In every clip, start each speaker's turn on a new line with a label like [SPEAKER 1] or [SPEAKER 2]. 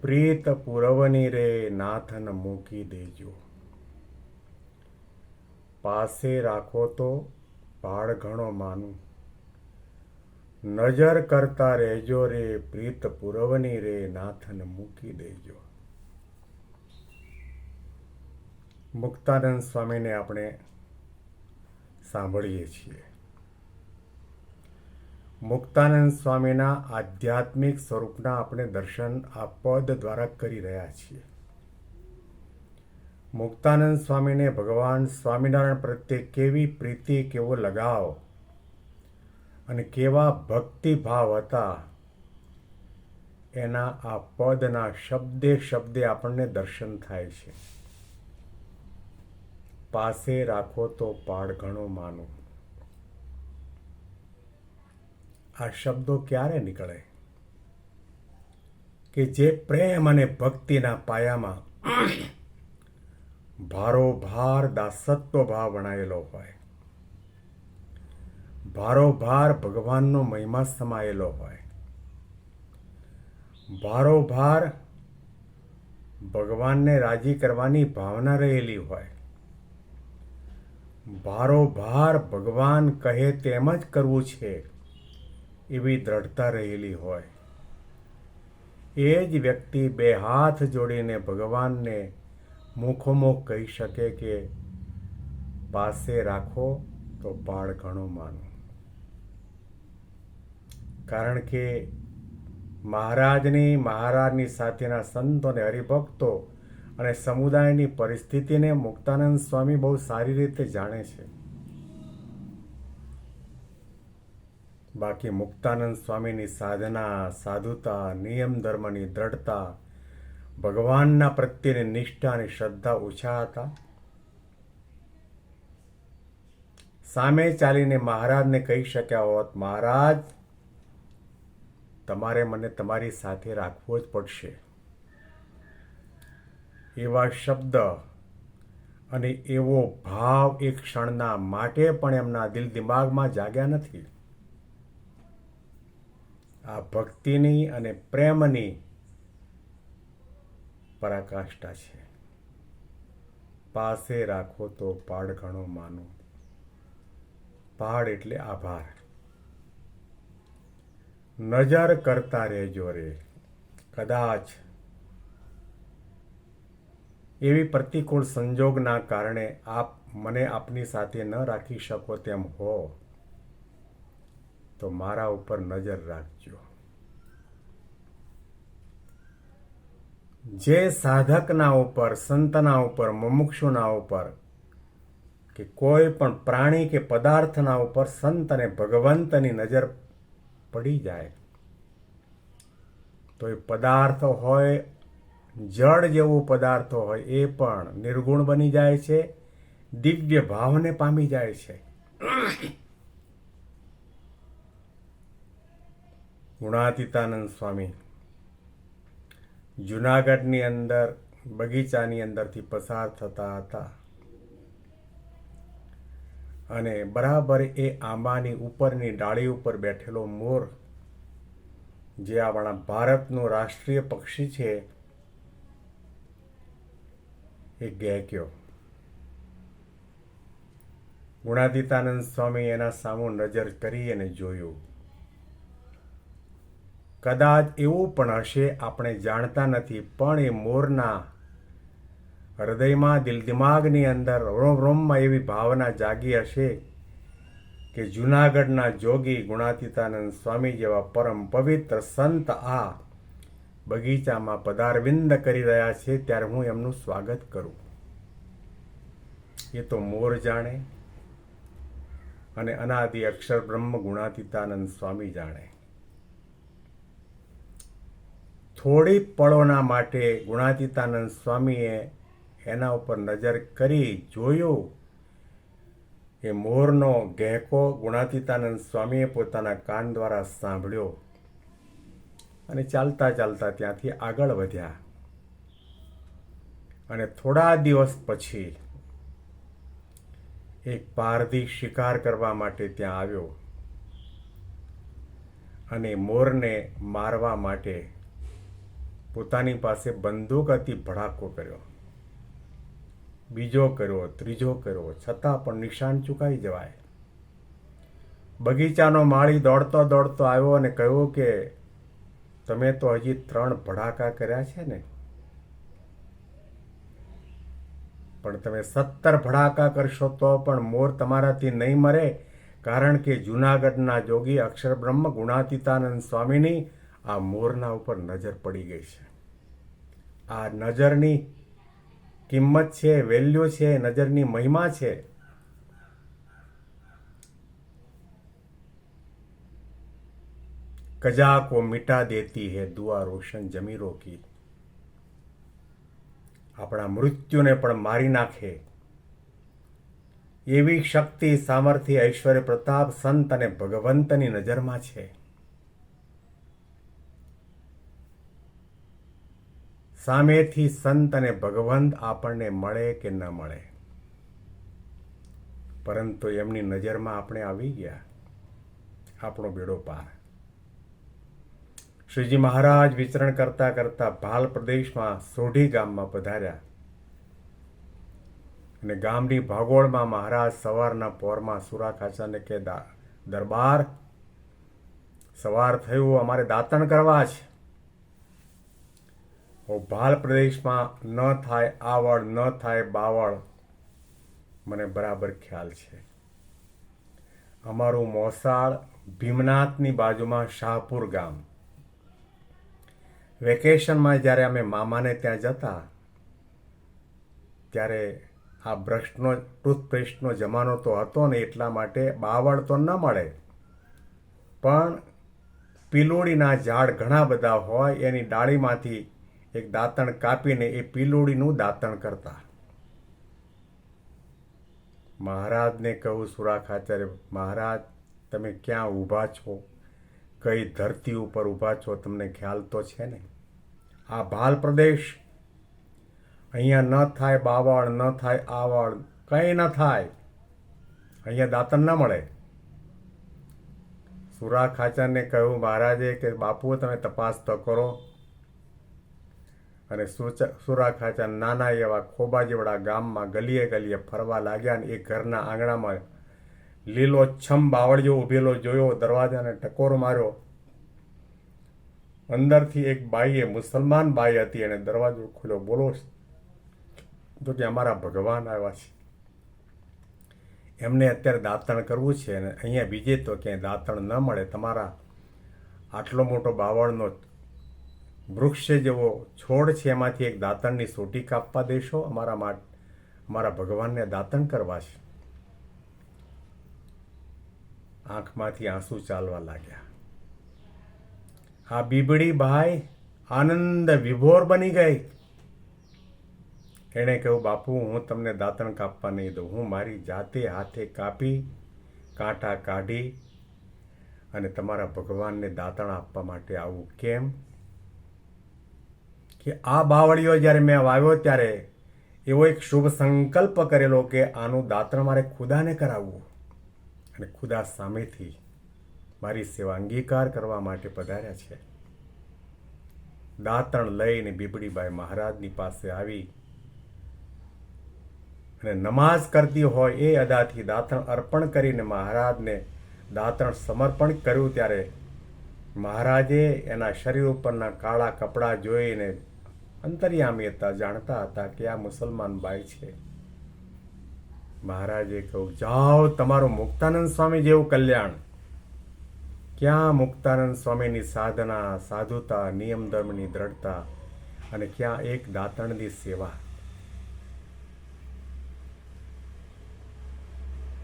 [SPEAKER 1] પ્રીત પુરવની રે નાથન મૂકી દેજો. પાસે રાખો તો ભાડ ઘણો માનું. નજર કરતા રહેજો રે પ્રીત પુરવની રે નાથન મૂકી દેજો. મુક્તાનંદ સ્વામીને આપણે સાંભળીએ છીએ. મુક્તાનંદ સ્વામીના આધ્યાત્મિક સ્વરૂપના આપણે દર્શન આ પદ દ્વારા કરી રહ્યા છીએ. મુક્તાનંદ સ્વામીને ભગવાન સ્વામિનારાયણ પ્રત્યે કેવી પ્રીતિ, કેવો લગાવ અને કેવા ભક્તિભાવ હતા, એના આ પદના શબ્દે શબ્દે આપણને દર્શન થાય છે. પાસે રાખો તો પાડ ઘણો માનું. આ શબ્દો ક્યારે નીકળે? કે જે પ્રેમ અને ભક્તિના પાયામાં ભારોભાર દાસત્વ ભાવ વણાયેલો હોય. ભારોભાર ભગવાનનો મહિમા સમાયેલો હોય. ભારોભાર ભગવાનને રાજી કરવાની ભાવના રહેલી હોય. ભારોભાર ભગવાન કહે તેમ જ કરવું છે. એવી દ્રઢતા રહેલી હોય. એ જ વ્યક્તિ બે હાથ જોડીને ભગવાનને મુખોમુખ કહી શકે કે, પાસે રાખો તો પાળ ઘણો માનો. કારણ કે મહારાજની મહારાજની સાથેના સંતો અને હરિભક્તો અને સમુદાયની પરિસ્થિતિને મુક્તાનંદ સ્વામી બહુ સારી રીતે જાણે છે. બાકી મુક્તાનંદ સ્વામીની સાધના, સાધુતા, નિયમ ધર્મની દ્રઢતા, ભગવાનના પ્રત્યેની નિષ્ઠા અને શ્રદ્ધા ઓછા હતા. સામે ચાલીને મહારાજને કહી શક્યા હોત, મહારાજ, તમારે મને તમારી સાથે રાખવો જ પડશે. એવા શબ્દ અને એવો ભાવ એક ક્ષણના માટે પણ એમના દિલ દિમાગમાં જાગ્યા નથી. આ ભક્તિની અને પ્રેમની પરાકાષ્ઠા છે. પાસે રાખો તો પાડ ઘણો માનો. પાડ એટલે આભાર. નજર કરતા રહેજો રે. કદાચ એવી પ્રતિકૂળ સંજોગના કારણે આપ મને આપની સાથે ન રાખી શકો તેમ હો. તો મારા ઉપર નજર રાખજો. જે સાધકના ઉપર, સંતના ઉપર, મુમુક્ષુના ઉપર કે કોઈ પણ પ્રાણી કે પદાર્થના ઉપર સંત અને ભગવંતની નજર પડી જાય, તો એ પદાર્થ હોય, જળ જેવું પદાર્થો હોય, એ પણ નિર્ગુણ બની જાય છે, દિવ્ય ભાવને પામી જાય છે. ગુણાતીતાનંદ સ્વામી. જુનાગઢની અંદર, બગીચાની અંદરથી પસાર થતા હતા. અને બરાબર એ આંબાની ઉપરની ડાળી ઉપર બેઠેલો મોર, જે આપણા ભારતનું રાષ્ટ્રીય પક્ષી છે, એ ગેક્યો. ગુણાદિતાનંદ સ્વામી એના સામુ નજર કરી અને જોયું. કદાચ એવું પણ હશે, આપણે જાણતા નથી, પણ એ મોરના હૃદયમાં, દિલ દિમાગની અંદર રોમ રોમમાં એવી ભાવના જાગી હશે કે જૂનાગઢના જોગી ગુણાતીતાનંદ સ્વામી જેવા પરમ પવિત્ર સંત આ બગીચામાં પદારવિંદ કરી રહ્યા છે, ત્યારે હું એમનું સ્વાગત કરું. એ તો મોર જાણે અને અનાદિ અક્ષર બ્રહ્મ ગુણાતીતાનંદ સ્વામી જાણે. થોડી પળોના માટે ગુણાતીતાનંદ સ્વામીએ એના ઉપર નજર કરી જોયું એ મોરનો ગહેકો ગુણાતીતાનંદ સ્વામીએ પોતાના કાન દ્વારા સાંભળ્યો અને ચાલતા ચાલતા ત્યાંથી આગળ વધ્યા. અને થોડા દિવસ પછી એક પારધી શિકાર કરવા માટે ત્યાં આવ્યો અને મોરને મારવા માટે પોતાની પાસે બંદૂક હતી, ભડાકો કર્યો. બીજો કર્યો, ત્રીજો કર્યો, છતાં પણ નિશાન ચૂકાઈ જવાય. બગીચાનો માળી દોડતો દોડતો આવ્યો અને કહ્યું કે, તમે તો હજી ત્રણ ભડાકા કર્યા છે ને? પણ તમે સત્તર ભડાકા કરશો તો પણ મોર તમારાથી નહીં મરે, કારણ કે જૂનાગઢના જોગી અક્ષર બ્રહ્મ ગુણાતીતાનંદ સ્વામીની આ મોરના ઉપર નજર પડી ગઈ છે આ નજરની કિંમત છે વેલ્યુ છે નજરની મહિમા છે कजा को मिटा देती है दुआ रोशन जमीरों की આપણા મૃત્યુને પણ મારી નાખે એવી શક્તિ સામર્થ્ય ઐશ્વર્ય પ્રતાપ સંત અને ભગવંતની નજરમાં છે સામેથી સંત અને ભગવંત આપણને મળે કે ન મળે? પરંતુ એમની નજરમાં આપણે આવી ગયા. આપણો બેડો પાર. શ્રીજી મહારાજ વિચરણ કરતા કરતા ભાલ પ્રદેશમાં સોઢી ગામમાં પધાર્યા. અને ગામની ભાગોળમાં મહારાજ સવારના પોરમાં સુરા ખાચાને કે દરબાર, સવાર થયું, અમારે દાતણ કરવા છે ભાલ પ્રદેશમાં ન થાય આવડ ન થાય બાવળ મને બરાબર ખ્યાલ છે. અમારું મોસાળ ભીમનાથની બાજુમાં શાહપુર ગામ. વેકેશનમાં જ્યારે અમે મામાને ત્યાં જતા, ત્યારે આ બ્રશનો ટૂથપેસ્ટનો જમાનો તો હતો ને એટલા માટે બાવળ તો ન મળે. પણ પિલોડીના ઝાડ ઘણા બધા હોય, એની ડાળીમાંથી એક દાંતણ કાપીને એ પીલોડીનું દાંતણ કરતા. મહારાજને કહું સુરા ખાચરે મહારાજ, તમે ક્યાં ઊભા છો? કઈ ધરતી ઉપર ઊભા છો? તમને ખ્યાલ તો છે ને? આ ભાલ પ્રદેશ? અહીંયા ન થાય બાવળ, ન થાય આવળ, કંઈ ન થાય. અહીંયા દાંતણ ન મળે. સુરા ખાચરને કહ્યું, મહારાજે, કે બાપુ તમે તપાસ તો કરો. અને સુરા ખાચર નાના એવા ખોબા જેવડા ગામમાં ગલીએ ગલીએ ફરવા લાગ્યા અને એ ઘરના આંગણામાં લીલો છમ બાવળિયો ઊભેલો જોયો, દરવાજાને ટકોર માર્યો. અંદરથી એક બાઈએ મુસલમાન બાઈ હતી અને દરવાજો ખુલ્યો બોલો, તો કે અમારા ભગવાન આવ્યા છે. એમને અત્યારે દાંતણ કરવું છે અને અહીંયા બીજે તો ક્યાંય દાંતણ ન મળે. તમારા આટલો મોટો બાવળનો વૃક્ષ જેવો છોડ છે, એમાંથી એક દાંતણની સોટી કાપવા દેશો. અમારા માટે અમારા ભગવાનને દાંતણ કરવા છે. આંખમાંથી આંસુ ચાલવા લાગ્યા. આ બીબડી ભાઈ આનંદ વિભોર બની ગઈ. એણે કહ્યું, બાપુ, હું તમને દાંતણ કાપવા નહીં દઉં. હું મારી જાતે હાથે કાપી, કાંટા કાઢી અને તમારા ભગવાનને દાંતણ આપવા માટે આવું કેમ કે આ બાવળીઓ જ્યારે મેં વાવ્યો ત્યારે એવો એક શુભ સંકલ્પ કરેલો કે આનું દાંતણ મારે ખુદાને કરાવવું. અને ખુદા સામેથી મારી સેવા અંગીકાર કરવા માટે પધાર્યા છે. દાંતણ લઈને બીબડીબાઈ મહારાજની પાસે આવી અને નમાઝ કરતી હોય એ અદાથી દાંતણ અર્પણ કરીને મહારાજને દાંતણ સમર્પણ કર્યું ત્યારે મહારાજે એના શરીર ઉપરના કાળા કપડાં જોઈને અંતરિયામી હતા જાણતા હતા કે આ મુસલમાન ભાઈ છે. મહારાજે કહ્યું, જાઓ, તમારું મુક્તાનંદ સ્વામી જેવું કલ્યાણ. ક્યાં મુક્તાનંદ સ્વામીની સાધના, સાધુતા, નિયમ ધર્મની દ્રઢતા અને ક્યાં એક દાતણની સેવા?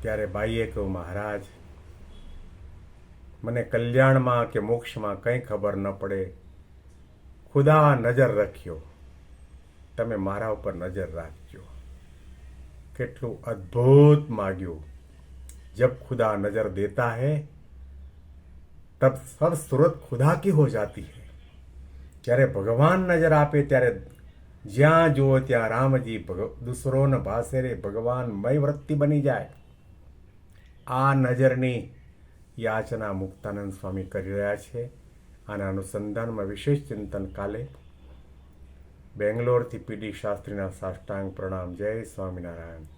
[SPEAKER 1] ત્યારે ભાઈએ કહ્યું, મહારાજ મને કલ્યાણમાં કે મોક્ષમાં કંઈ ખબર ન પડે. ખુદા નજર રાખ્યો. તમે મારા ઉપર નજર રાખજો. કેટલું અદ્ભુત માગ્યું. જબ ખુદા નજર દેતા હે, તબ સબ સુરત ખુદા કી હો જાતી હે. જ્યારે ભગવાન નજર આપે, ત્યારે જ્યાં જુઓ ત્યાં રામજી દુસરોન ભાસે રે ભગવાન મય વૃત્તિ બની જાય. આ નજરની યાચના મુક્તાનંદ સ્વામી કરી રહ્યા છે આના અનુસંધાનમાં વિશેષ ચિંતન કાલે બેંગ્લોરથી પીડી શાસ્ત્રીના સાષ્ટાંગ પ્રણામ. જય સ્વામિનારાયણ.